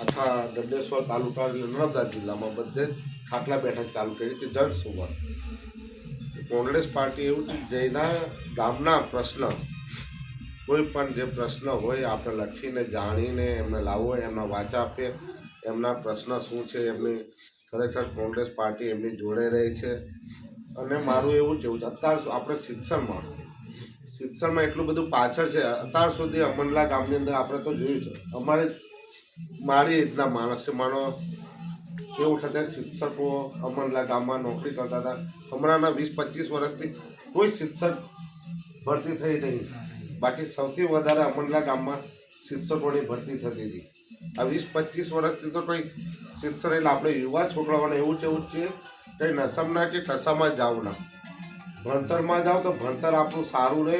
આખા ગડેશ્વર તાલુકા અને નર્મદા જિલ્લામાં બધે ખાટલા બેઠક ચાલુ કરી કે જનસંવાદ કોંગ્રેસ પાર્ટી એવું છે, જેના ગામના પ્રશ્ન, કોઈ પણ જે પ્રશ્ન હોય, આપણે લખીને, જાણીને, એમને લાવવો એમના વાચા આપીએ, એમના પ્રશ્ન શું છે, એમની ખરેખર કોંગ્રેસ પાર્ટી એમની જોડે રહી છે. અને મારું એવું કેવું છે, અત્યાર આપણે શિક્ષણમાં શિક્ષણમાં એટલું બધું પાછળ છે, અત્યાર સુધી અમનલા ગામની અંદર આપણે તો જોયું છે. અમારે મારી રીતના માણસ છે. માનો કેવું થતા શિક્ષકો અમનલા ગામમાં નોકરી કરતા હતા. હમણાંના વીસ, પચીસ વર્ષથી કોઈ શિક્ષક ભરતી થઈ નહીં. બાકી સૌથી વધારે અમરલા ગામમાં શિક્ષકોની ભરતી થતી હતી. આ વીસ, પચીસ વર્ષથી તો કંઈ શિક્ષણ એટલે આપણે યુવા છોકરાઓને એવું કેવું છે કંઈ નસમના કે ટસામાં જાવ ના. ભણતરમાં જાઓ તો ભણતર આપણું સારું રહે,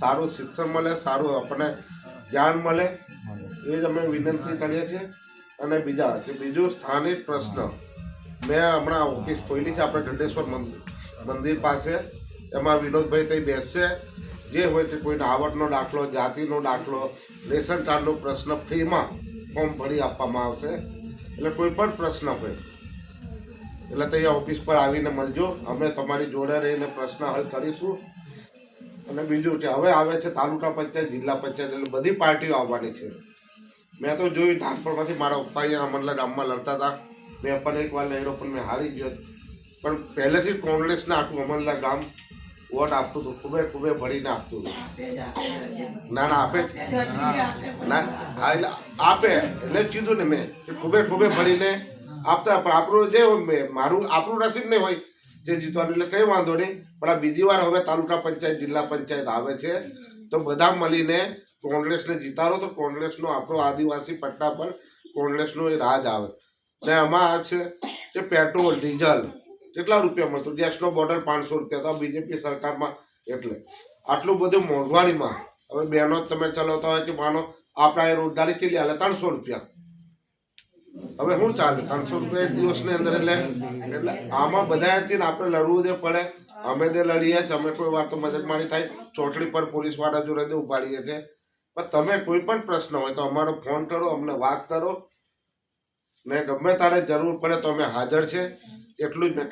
સારું શિક્ષણ મળે, સારું આપણને જ્ઞાન મળે એ જ અમે વિનંતી કરીએ છીએ. અને બીજા કે બીજું સ્થાનિક પ્રશ્ન. મેં હમણાં ઓફિસ ખોલી છે આપણે ગંડેશ્વર મંદિર પાસે. એમાં વિનોદભાઈ ત્યાં બેસશે જે હોય તે કોઈને આવકનો દાખલો, જાતિનો દાખલો, રેશન કાર્ડનો પ્રશ્ન ફ્રીમાં ફોર્મ ભરી આપવામાં આવશે. એટલે કોઈ પણ પ્રશ્ન હોય. એટલે ત્યાં ઓફિસ પર આવીને મળજો. અમે તમારી જોડે રહીને પ્રશ્ન હલ કરીશું. અને બીજું કે હવે આવે છે તાલુકા પંચાયત, જિલ્લા પંચાયત, એટલે બધી પાર્ટીઓ આવવાની છે. મેં તો જોયું નાનપણમાંથી મારા પપ્પા અહીંયા અમરલા ગામમાં લડતા હતા. મેં પણ એક વાર લડ્યો પણ મેં હારી ગયો. પણ પહેલેથી જ કોંગ્રેસને આખું અમરલા ગામ વોટ આપતું હતું ખૂબે ખૂબે ભરીને આપતું હતું. ના ના આપે ના આપે એટલે કીધું ને મેં કે ખૂબે ખૂબે ભરીને આપતા પણ આપણું જે હોય મારું આપણું રસીદ નહીં હોય જે જીતવાનું એટલે કંઈ વાંધો નહીં. પણ આ બીજી વાર હવે તાલુકા પંચાયત જિલ્લા પંચાયત આવે છે તો બધા મળીને કોંગ્રેસને જીતાડો તો કોંગ્રેસનો આપણો આદિવાસી પટ્ટા પર કોંગ્રેસનો એ રાજ આવે. ને આમાં આ છે કે પેટ્રોલ, ડીઝલ કેટલા રૂપિયા મળતું? ગેસનો બોર્ડર પાંચસો રૂપિયા તો બીજેપી સરકારમાં એટલે. આટલું બધું મોંઘવારીમાં. હવે બહેનો તમે ચલાવતા હોય કે માનો, આપણા એ રોજગારી કેટલી? હાલે ત્રણસો રૂપિયા. હવે શું ચાલે? ત્રણસો રૂપિયા એક દિવસની અંદર એટલે એટલે આમાં બધાથી આપણે લડવું જે પડે. અમે જે લડીએ છીએ, અમે કોઈ વાર તો મગજમારી થાય. ચોટડી પર પોલીસવાળા જોડે ઉપાડીએ છીએ. પણ તમે કોઈ પણ પ્રશ્ન હોય તો અમારો ફોન કરો, અમને વાત કરો. ને ગમે તારે જરૂર પડે તો અમે હાજર છે. એટલું જ મેં